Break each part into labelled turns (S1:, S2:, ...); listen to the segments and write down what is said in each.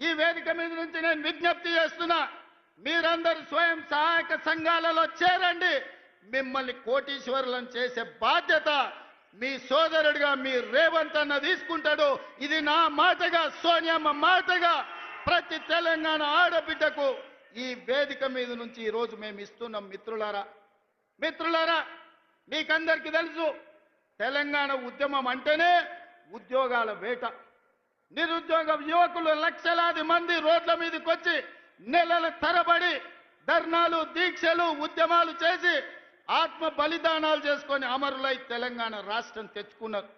S1: ఈ వేదిక మీద నుంచి నేను విజ్ఞప్తి చేస్తున్నా మీరందరూ స్వయం సహాయక సంఘాలలో చేరండి. మిమ్మల్ని కోటీశ్వరులను చేసే బాధ్యత మీ సోదరుడిగా మీ రేవంత్ అన్న తీసుకుంటాడు. ఇది నా మాటగా సోనియమ్మ మాటగా ప్రతి తెలంగాణ ఆడబిడ్డకు ఈ వేదిక మీద నుంచి ఈ రోజు మేము ఇస్తున్నాం మిత్రులారా. మిత్రులారా మీకందరికీ తెలుసు తెలంగాణ ఉద్యమం అంటేనే ఉద్యోగాల వేట. నిరుద్యోగ యువకులు లక్షలాది మంది రోడ్ల మీదకి వచ్చి నెలల తరబడి ధర్నాలు దీక్షలు ఉద్యమాలు చేసి ఆత్మ బలిదానాలు చేసుకొని అమరులై తెలంగాణ రాష్ట్రం తెచ్చుకున్నారు.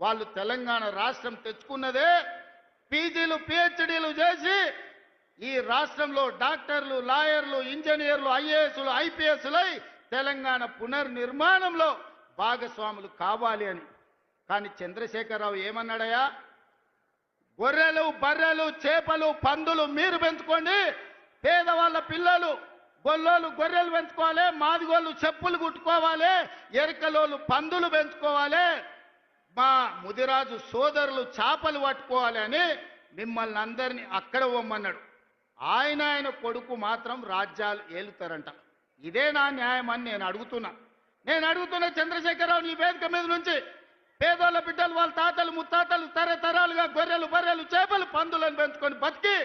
S1: వాళ్ళు తెలంగాణ రాష్ట్రం తెచ్చుకున్నదే పీజీలు పిహెచ్డీలు చేసి ఈ రాష్ట్రంలో డాక్టర్లు లాయర్లు ఇంజనీర్లు ఐఏఎస్లు ఐపీఎస్లై తెలంగాణ పునర్నిర్మాణంలో భాగస్వాములు కావాలి అని. కానీ చంద్రశేఖరరావు ఏమన్నాడయా గొర్రెలు బర్రెలు చేపలు పందులు మీరు పెంచుకోండి. పేదవాళ్ళ పిల్లలు గొల్లోలు గొర్రెలు పెంచుకోవాలి మాదిగోళ్ళు చెప్పులు కుట్టుకోవాలి ఎరకలోళ్ళు పందులు పెంచుకోవాలి. మా ముదిరాజు సోదరులు చేపలు పట్టుకోవాలి అని మిమ్మల్ని అందరినీ అక్కడ పొమ్మన్నాడు. ఆయన ఆయన కొడుకు మాత్రం రాజ్యాలు ఏలుతారంట. ఇదే నా న్యాయం అని నేను అడుగుతున్నా. నేను అడుగుతున్న చంద్రశేఖరరావు నీ వేదిక మీద నుంచి పేదోళ్ళ బిడ్డలు వాళ్ళ తాతలు ముత్తాతలు తరతరాలుగా గొర్రెలు బర్రెలు చేపలు పందులను పెంచుకొని బతికి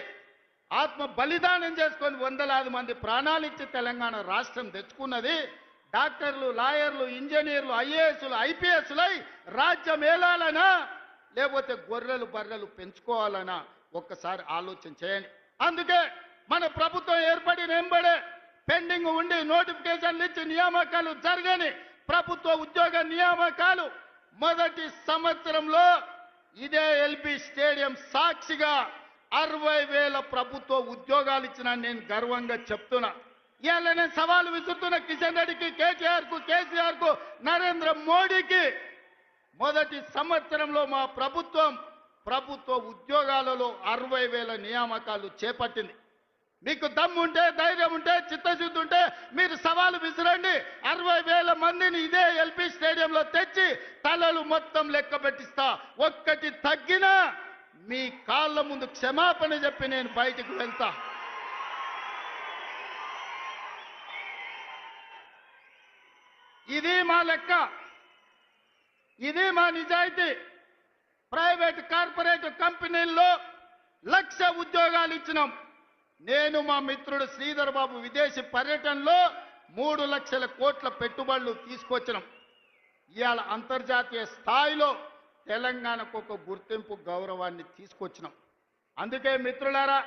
S1: ఆత్మ బలిదానం చేసుకొని వందలాది మంది ప్రాణాలు ఇచ్చి తెలంగాణ రాష్ట్రం తెచ్చుకున్నది. డాక్టర్లు లాయర్లు ఇంజనీర్లు ఐఏఎస్లు ఐపీఎస్లై రాజ్యం ఏలాలనా లేకపోతే గొర్రెలు బర్రెలు పెంచుకోవాలనా? ఒక్కసారి ఆలోచన చేయండి. అందుకే మన ప్రభుత్వం ఏర్పడిన ఎంబడే పెండింగ్ ఉండి నోటిఫికేషన్లు ఇచ్చి నియామకాలు జరగని ప్రభుత్వ ఉద్యోగ నియామకాలు మొదటి సంవత్సరంలో ఇదే ఎల్బి స్టేడియం సాక్షిగా అరవై వేల ప్రభుత్వ ఉద్యోగాలు ఇచ్చిన నేను గర్వంగా చెప్తున్నా. ఇవాళ నేను సవాలు విసురుతున్న కిషన్ రెడ్డికి కేటీఆర్కు కేసీఆర్కు నరేంద్ర మోడీకి మొదటి సంవత్సరంలో మా ప్రభుత్వం ప్రభుత్వ ఉద్యోగాలలో అరవై వేల నియామకాలు చేపట్టింది. మీకు దమ్ము ఉంటే ధైర్యం ఉంటే చిత్తశుద్ధి ఉంటే మీరు సవాలు విసిరండి. అరవై వేల మందిని ఇదే ఎల్పి స్టేడియంలో తెచ్చి తలలు మొత్తం లెక్క పెట్టిస్తా. ఒక్కటి తగ్గినా మీ కాళ్ళ ముందు క్షమాపణ చెప్పి నేను బయటకు వెళ్తా. ఇది మా లెక్క. ఇది మా నిజాయితీ. ప్రైవేట్ కార్పొరేట్ కంపెనీల్లో లక్ష ఉద్యోగాలు ఇచ్చినాం. నేను మా మిత్రుడు శ్రీధర్ బాబు విదేశీ పర్యటనలో మూడు లక్షల కోట్ల పెట్టుబడులు తీసుకొచ్చినాం. ఇవాళ అంతర్జాతీయ స్థాయిలో తెలంగాణకు ఒక గుర్తింపు గౌరవాన్ని తీసుకొచ్చినాం. అందుకే మిత్రులారా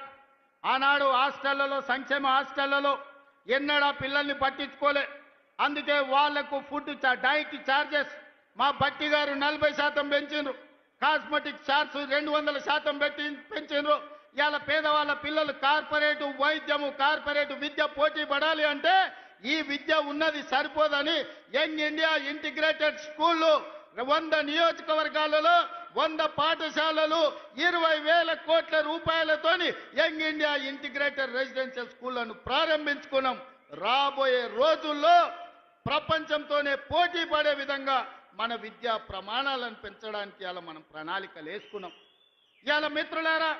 S1: ఆనాడు హాస్టళ్ళలో సంక్షేమ హాస్టళ్ళలో ఎన్నడా పిల్లల్ని పట్టించుకోలే. అందుకే వాళ్ళకు ఫుడ్ చా- డైట్ చార్జెస్. మా భక్తి గారు నలభై శాతం పెంచిండ్రు. కాస్మెటిక్ చార్జ్ రెండు వందల శాతం పెట్టి పెంచిండ్రు. ఇవాళ పేదవాళ్ళ పిల్లలు కార్పొరేట్ వైద్యము కార్పొరేట్ విద్య పోటీ పడాలి అంటే ఈ విద్య ఉన్నది సరిపోదని యంగ్ ఇండియా ఇంటిగ్రేటెడ్ స్కూళ్ళు వంద నియోజకవర్గాలలో వంద పాఠశాలలు ఇరవై వేల కోట్ల రూపాయలతోని యంగ్ ఇండియా ఇంటిగ్రేటెడ్ రెసిడెన్షియల్ స్కూళ్ళను ప్రారంభించుకున్నాం. రాబోయే రోజుల్లో ప్రపంచంతోనే పోటీ పడే విధంగా మన విద్యా ప్రమాణాలను పెంచడానికి ఇలా మనం ప్రణాళికలు వేసుకున్నాం. ఇవాళ మిత్రులారా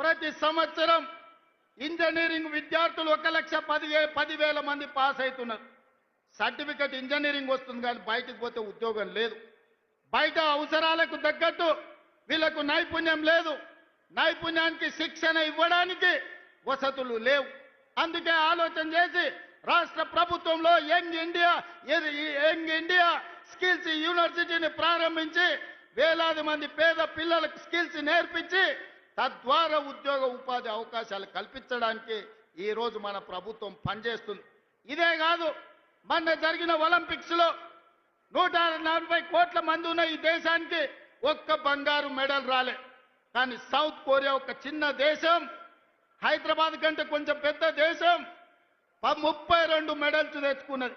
S1: ప్రతి సంవత్సరం ఇంజనీరింగ్ విద్యార్థులు ఒక లక్ష పది పదివేల మంది పాస్ అవుతున్నారు. సర్టిఫికెట్ ఇంజనీరింగ్ వస్తుంది కానీ బయటకు పోతే ఉద్యోగం లేదు. బయట అవసరాలకు తగ్గట్టు వీళ్ళకు నైపుణ్యం లేదు. నైపుణ్యానికి శిక్షణ ఇవ్వడానికి వసతులు లేవు. అందుకే ఆలోచన చేసి రాష్ట్ర ప్రభుత్వంలో young India young India skills యూనివర్సిటీని ప్రారంభించి వేలాది మంది పేద పిల్లలకు స్కిల్స్ నేర్పించి తద్వారా ఉద్యోగ ఉపాధి అవకాశాలు కల్పించడానికి ఈరోజు మన ప్రభుత్వం పనిచేస్తుంది. ఇదే కాదు మొన్న జరిగిన ఒలింపిక్స్లో నూట నలభై కోట్ల మంది ఉన్న ఈ దేశానికి ఒక్క బంగారు మెడల్ రాలే. కానీ సౌత్ కొరియా ఒక చిన్న దేశం హైదరాబాద్ కంటే కొంచెం పెద్ద దేశం ముప్పై రెండు మెడల్స్ తెచ్చుకున్నది.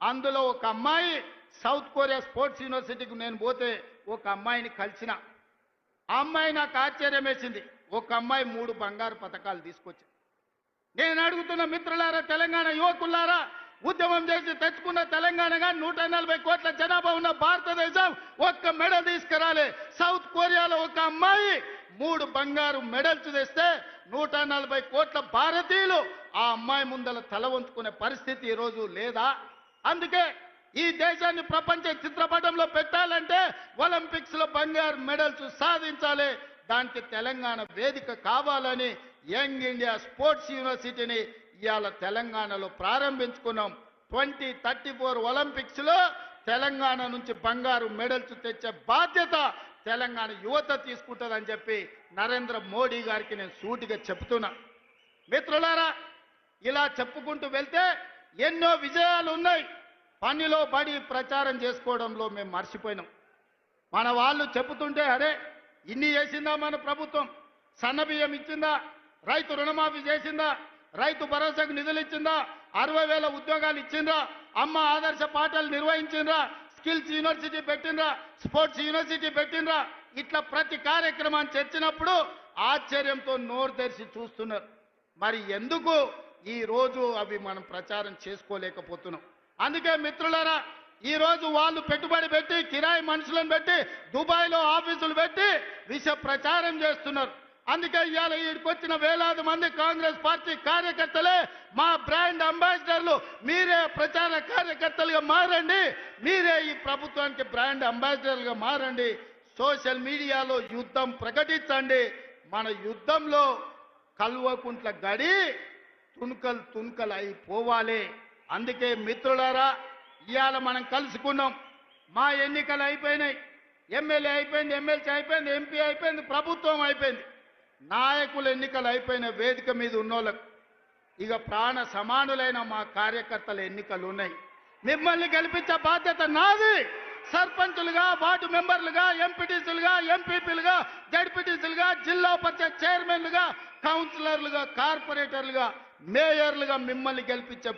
S1: అందులో ఒక అమ్మాయి సౌత్ కొరియా స్పోర్ట్స్ యూనివర్సిటీకి నేను పోతే ఒక అమ్మాయిని కలిసిన. ఆ అమ్మాయి నాకు ఆశ్చర్యం వేసింది. ఒక అమ్మాయి మూడు బంగారు పథకాలు తీసుకొచ్చింది. నేను అడుగుతున్న మిత్రులారా తెలంగాణ యువకులారా ఉద్యమం చేసి తెచ్చుకున్న తెలంగాణగా నూట నలభై కోట్ల జనాభా ఉన్న భారతదేశం ఒక్క మెడల్ తీసుకురాలే. సౌత్ కొరియాలో ఒక అమ్మాయి మూడు బంగారు మెడల్స్ తెస్తే నూట నలభై కోట్ల భారతీయులు ఆ అమ్మాయి ముందల తల వంచుకునే పరిస్థితి ఈరోజు లేదా? అందుకే ఈ దేశాన్ని ప్రపంచ చిత్రపటంలో పెట్టాలంటే ఒలింపిక్స్లో బంగారు మెడల్స్ సాధించాలి. దానికి తెలంగాణ వేదిక కావాలని యంగ్ ఇండియా స్పోర్ట్స్ యూనివర్సిటీని ఇవాళ తెలంగాణలో ప్రారంభించుకున్నాం. ట్వంటీ థర్టీ ఫోర్ ఒలింపిక్స్లో తెలంగాణ నుంచి బంగారు మెడల్స్ తెచ్చే బాధ్యత తెలంగాణ యువత తీసుకుంటుందని చెప్పి నరేంద్ర మోడీ గారికి నేను సూటిగా చెప్తున్నా మిత్రులారా ఇలా చెప్పుకుంటూ వెళ్తే ఎన్నో విజయాలు ఉన్నాయి. పనిలో పడి ప్రచారం చేసుకోవడంలో మేము మర్చిపోయినాం. మన వాళ్ళు చెబుతుంటే అరే ఇన్ని చేసిందా మన ప్రభుత్వం? సన్నబియ్యం ఇచ్చిందా? రైతు రుణమాఫీ చేసిందా? రైతు భరోసాకు నిధులు ఇచ్చిందా? అరవై వేల ఉద్యోగాలు ఇచ్చిందా? అమ్మ ఆదర్శ పాఠాలు నిర్వహించిండ్రా స్కిల్స్ యూనివర్సిటీ పెట్టిందా? స్పోర్ట్స్ యూనివర్సిటీ పెట్టిందా? ఇట్లా ప్రతి కార్యక్రమాన్ని చర్చినప్పుడు ఆశ్చర్యంతో నోరు తెరిచి చూస్తున్నారు. మరి ఎందుకు ఈ రోజు అవి మనం ప్రచారం చేసుకోలేకపోతున్నాం? అందుకే మిత్రులారా ఈ రోజు వాళ్ళు పెట్టుబడి పెట్టి కిరాయి మనుషులను పెట్టి దుబాయ్లో ఆఫీసులు పెట్టి విష ప్రచారం చేస్తున్నారు. అందుకే ఇవాళ వచ్చిన వేలాది మంది కాంగ్రెస్ పార్టీ కార్యకర్తలే మా బ్రాండ్ అంబాసిడర్లు మీరే ప్రచార కార్యకర్తలుగా మారండి మీరే ఈ ప్రభుత్వానికి బ్రాండ్ అంబాసిడర్లుగా మారండి సోషల్ మీడియాలో యుద్ధం ప్రకటించండి మన యుద్ధంలో కల్వకుంట్ల గడి తుణుకలు తుణుకలు అయిపోవాలి అందుకే మిత్రులారా ఇవాళ మనం కలుసుకున్నాం. మా ఎన్నికలు అయిపోయినాయి. ఎమ్మెల్యే అయిపోయింది ఎమ్మెల్సీ అయిపోయింది ఎంపీ అయిపోయింది ప్రభుత్వం అయిపోయింది. నాయకుల ఎన్నికలు అయిపోయిన వేదిక మీద ఉన్నోళ్ళకు ఇక ప్రాణ సమానులైన మా కార్యకర్తల ఎన్నికలు ఉన్నాయి. మిమ్మల్ని గెలిపించే బాధ్యత నాది. సర్పంచులుగా వార్డు మెంబర్లుగా ఎంపీటీసీలుగా ఎంపీపీలుగా జడ్పీటీసీలుగా జిల్లా పంచాయత్ చైర్మన్లుగా కౌన్సిలర్లుగా కార్పొరేటర్లుగా మేయర్లుగా మిమ్మల్ని గెలిపించే